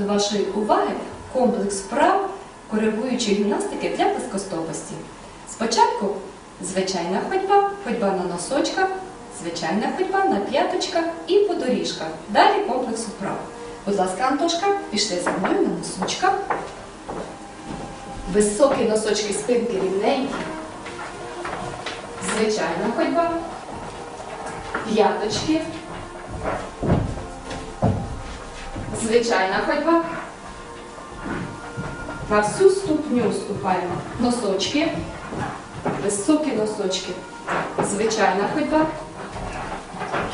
До вашої уваги комплекс вправ коригуючої гімнастики для плоскостопості. Спочатку звичайна ходьба, ходьба на носочках, звичайна ходьба на п'яточках і по доріжках. Далі комплекс вправ. Будь ласка, Антошка, пішли за мною на носочках. Високі носочки спинки рівненькі. Звичайна ходьба. П'яточки. Звичайна ходьба. На всю ступню ступаємо. Носочки. Високі носочки. Звичайна ходьба.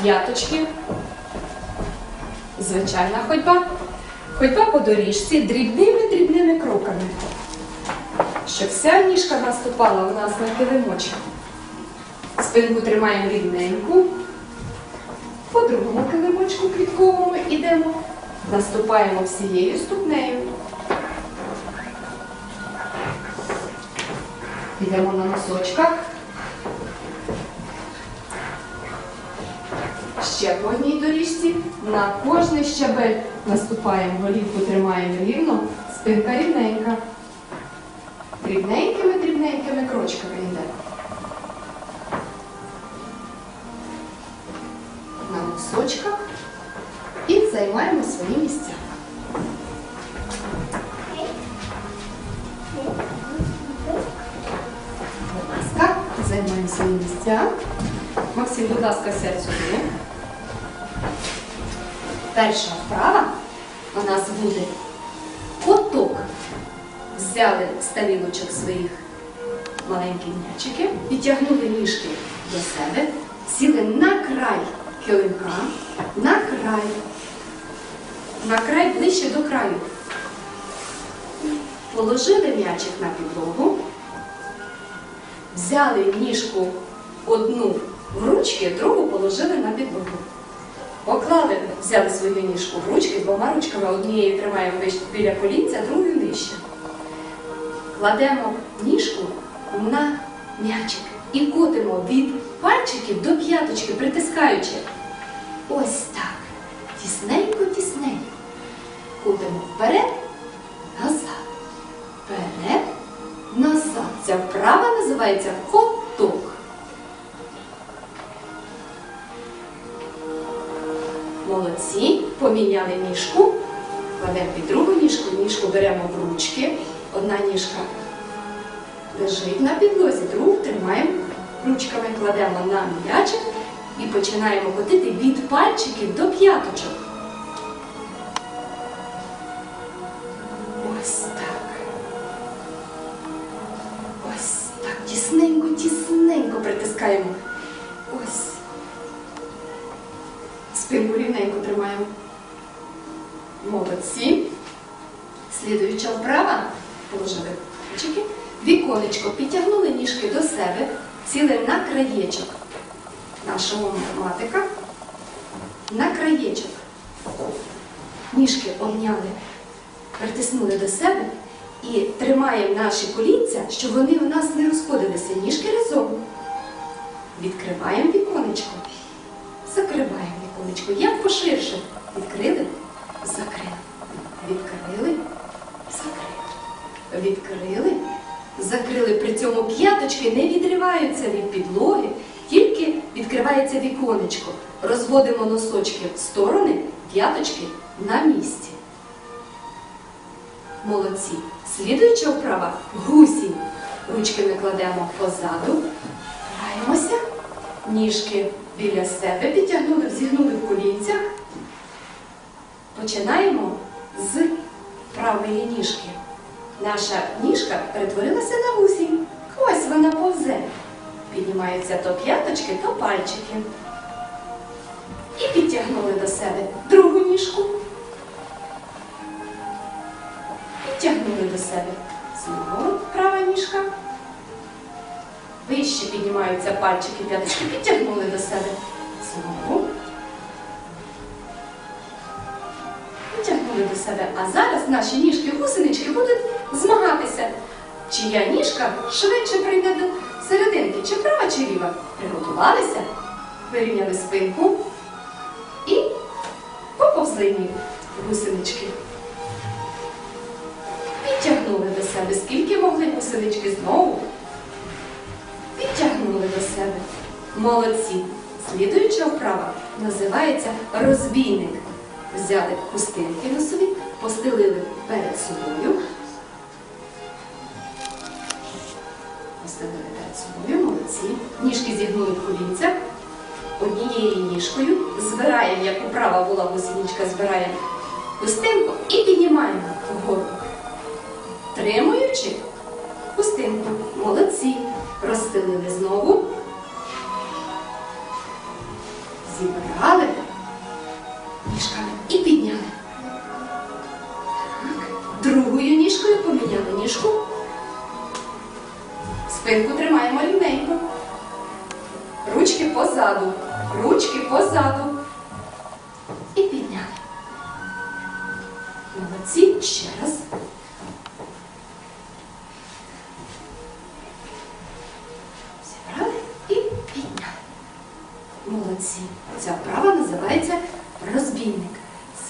П'яточки. Звичайна ходьба. Ходьба по доріжці дрібними-дрібними кроками. Щоб вся ніжка наступала у нас на килимочок. Спинку тримаємо рівненьку. По другому килимочку квітковому йдемо. Наступаємо всією ступнею. Йдемо на носочках. Ще по одній доріжці. На кожний щабель наступаємо, голівку тримаємо рівно, спинка рівненька. Дрібненькими-дрібненькими крочками йдемо. На носочках займаємо свої місця. Будь ласка, займаємо свої місця. Максим, будь ласка, сядь сюди. Перша вправа у нас буде коток. Взяли з тарілочок своїх маленькі м'ячики, підтягнули ніжки до себе, сіли на край килимка, на край, на край ближче до краю. Положили м'ячик на підлогу, взяли ніжку одну в ручки, другу положили на підлогу. Поклали, взяли свою ніжку в ручки, двома ручками, однією тримаємо біля колінця, другою нижче. Кладемо ніжку на м'ячик і котимо від пальчиків до п'яточки, притискаючи. Ось так. Тісненько. Вперед, назад. Вперед, назад. Ця вправа називається коток. Молодці. Поміняли ніжку. Кладемо під другу ніжку, ніжку беремо в ручки. Одна ніжка лежить на підлозі, другу тримаємо ручками, кладемо на м'ячик і починаємо котити від пальчиків до п'яточок. Тісненько, притискаємо. Ось. Спинку рівненько тримаємо. Молодці. Слідуюча вправа. Положили ручки. Віконечко підтягнули ніжки до себе, сіли на краєчок нашого математика. На краєчок. Ніжки обняли, притиснули до себе і тримаємо наші колінця, щоб вони у нас не розходилися. Ніжки разом. Відкриваємо віконечко. Закриваємо віконечко. Як поширше. Відкрили, закрили. Відкрили, закрили. Відкрили, закрили. При цьому п'яточки не відриваються від підлоги, тільки відкривається віконечко. Розводимо носочки в сторони, п'яточки на місці. Молодці. Слідуюча вправа гусінь. Ручки ми кладемо позаду, граємося, ніжки біля себе підтягнули, взігнули в колінцях. Починаємо з правої ніжки. Наша ніжка перетворилася на гусінь. Ось вона повзе. Піднімаються то п'яточки, то пальчики. І підтягнули до себе другу ніжку. Підтягнули до себе. Знову права ніжка. Вище піднімаються пальчики, п'яточки, підтягнули до себе. Знову. Підтягнули до себе. А зараз наші ніжки гусенички будуть змагатися. Чия ніжка швидше прийде до серединки, чи права, чи ліва. Приготувалися, вирівняли спинку і поповзли гусенички. Себе, скільки могли посилички знову. Підтягнули до себе. Молодці. Слідуюча вправа називається розбійник. Взяли хустинки носові, постелили перед собою. Постелили перед собою, молодці. Ніжки зігнули в колінцях. Однією ніжкою збираємо, як управа була гусеничка, збираємо хустинку і піднімаємо вгору. Тримуючи хустинку.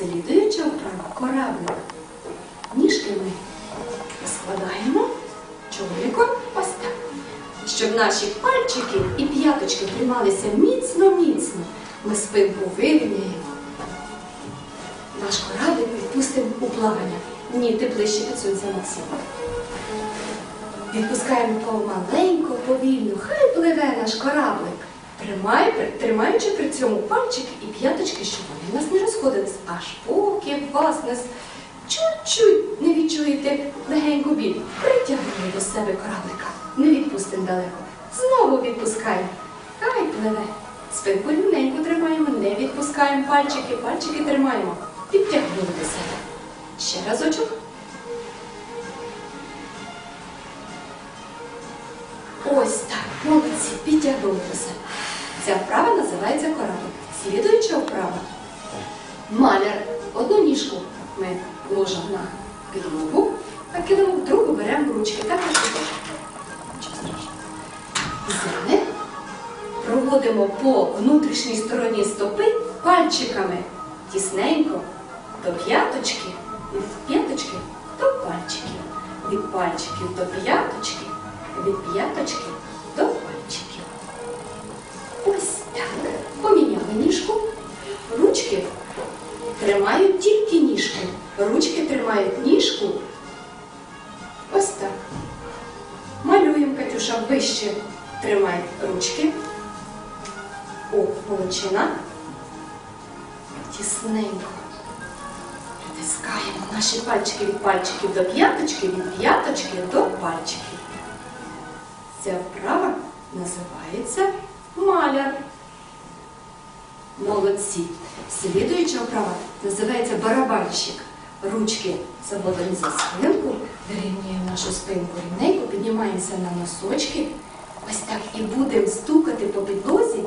Слідуюча вправа кораблик. Ніжки ми складаємо чоловіком ось так. Щоб наші пальчики і п'яточки трималися міцно-міцно, ми спинку вирівняємо. Наш кораблик відпустимо у плавання. Ні, ти ближче підсунься, Максим. Відпускаємо помаленько, повільно. Хай пливе наш кораблик. Тримаючи при цьому пальчики і п'яточки, щоб вони у нас не розходились, аж поки вас не чуть-чуть не відчуєте легеньку біль. Притягнемо до себе кораблика. Не відпустимо далеко. Знову відпускаємо. Хай пливе. Спинку рівненько тримаємо, не відпускаємо пальчики, пальчики тримаємо. Підтягнули до себе. Ще разочок. Ось так, молодці, підтягнули до себе. Ця вправа називається кораблик. Слідуюча вправа. Маляр. Одну ніжку ми ложимо на підлогу, а килимок другу беремо ручки. Страшного. Взяли. Проводимо по внутрішній стороні стопи пальчиками тісненько до п'яточки, від п'яточки до пальчиків, від пальчиків до п'яточки, від п'яточки ніжку. Ручки тримають тільки ніжку. Ручки тримають ніжку. Ось так. Малюємо, Катюша, вище тримай ручки. О, молодчина. Тісненько. Притискаємо наші пальчики від пальчиків до п'яточки, від п'яточки до пальчиків. Ця вправа називається маляр. Молодці. Слідуюча вправа називається барабанщик. Ручки заводимо за спинку, вирівнюємо нашу спинку рівненько, піднімаємося на носочки. Ось так і будемо стукати по підлозі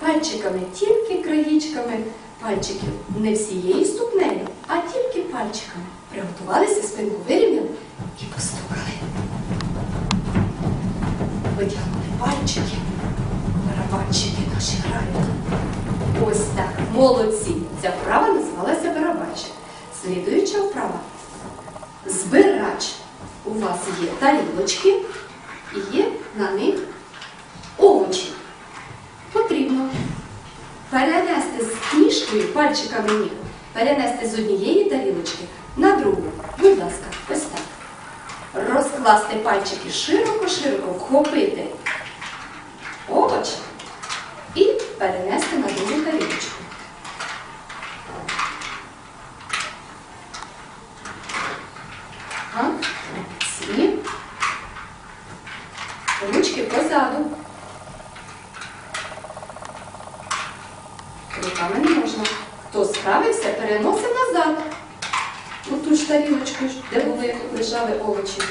пальчиками, тільки країчками пальчиків. Не всією ступнею, а тільки пальчиками. Приготувалися, спинку вирівняли і постукали. Витягнули пальчики, барабанчики наші грають. Ось так, молодці. Ця вправа називалася барабанчик. Слідуюча вправа. Збирач. У вас є тарілочки і є на них овочі. Потрібно перенести з ніжкою, пальчиками ніг, перенести з однієї тарілочки на другу. Будь ласка, ось так. Розкласти пальчики широко-широко, вхопити овочі і перенести на другу тарілочку. Ага. Ручки позаду. Руками не можна. Хто справився, переносить назад. Ту ж тарілочку, де були лежали овочі.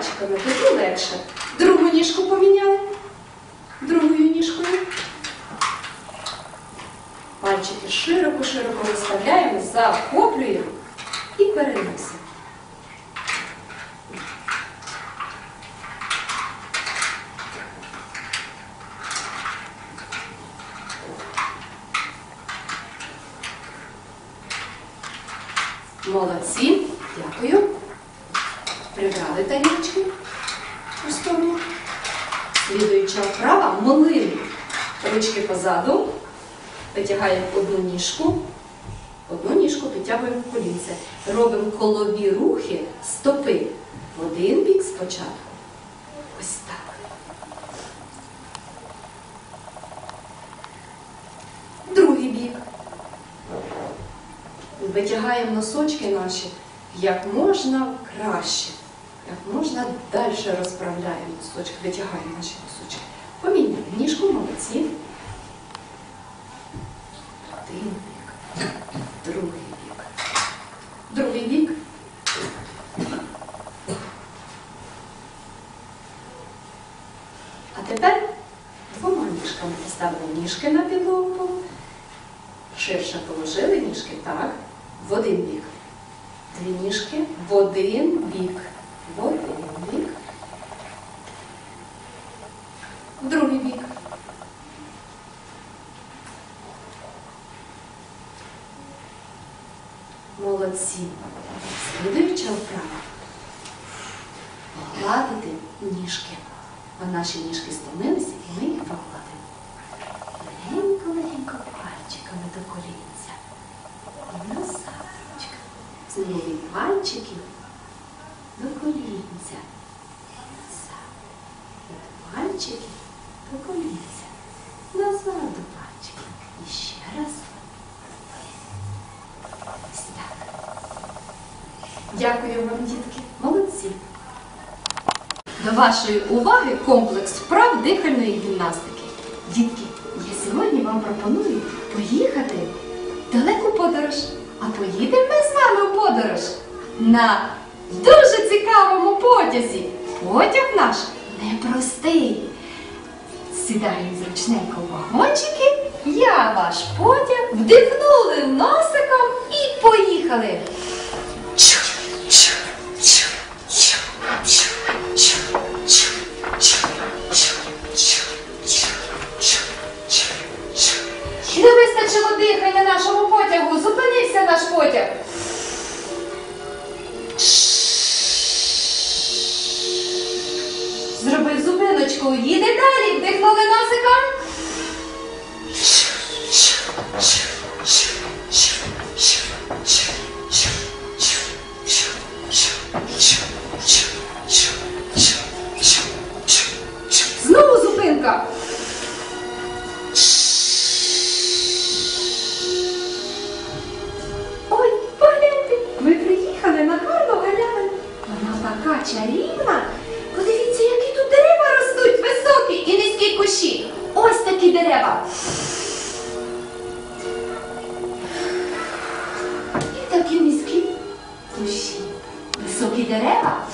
пальчиками, тоді легше. Другу ніжку поміняли. Другою ніжкою. Пальчики широко-широко виставляємо, захоплюємо і переносимо. Позаду. Витягаємо одну ніжку. Одну ніжку підтягуємо колінце. Робимо колові рухи стопи. В один бік спочатку. Ось так. Другий бік. Витягаємо носочки наші як можна краще. Як можна далі розправляємо носочки, витягаємо наші носочки. Поміняємо ніжку, молодці. Один бік. Другий бік. Другий бік. А тепер двома ніжками поставили ніжки на підлогу. Ширше положили ніжки, так, в один бік. Дві ніжки в один бік. В один бік. В другий бік. Молодці. Слідуюча вправа. Погладити ніжки. Бо наші ніжки пальчиками до колінця. І назадочка. Знову від пальчиків до колінця. Назад. До колінця. Назад до пальчиків. І ще раз. Ось так. Дякую вам, дітки. Молодці. До вашої уваги комплекс вправ дихальної гімнастики. Дітки, я сьогодні вам пропоную поїхати в далеку подорож. А поїдемо ми з вами в подорож на дуже цікавому потязі. Потяг наш непростий. Сідаємо зручненько в вагончики, я ваш потяг, вдихнули носиком і поїхали. Не вистачило дихання нашому потягу. Зупинився наш потяг. Зробив зупиночку. Їде далі. Вдихнули носиком. sushi. que dereva.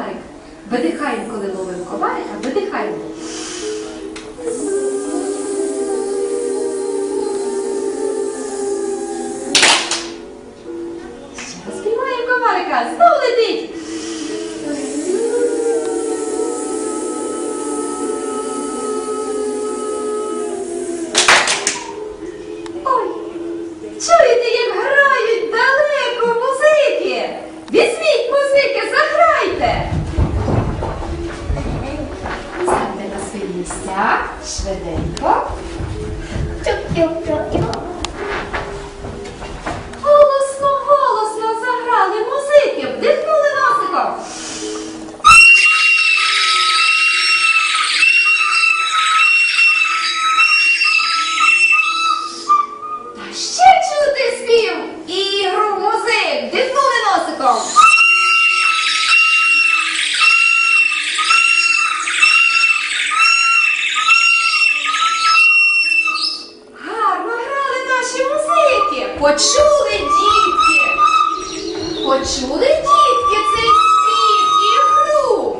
комарик. Видихай, коли ловив комарика, видихай. 어? 쭉쭉쭉. Почули дітки цей спів і гру.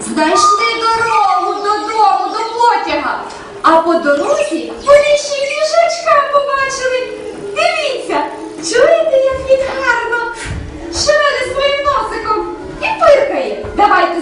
Знайшли дорогу додому, до потяга, а по дорозі полічі кішачка побачили. Дивіться, чуєте, як він гарно, шевелить своїм носиком і пиркає. Давайте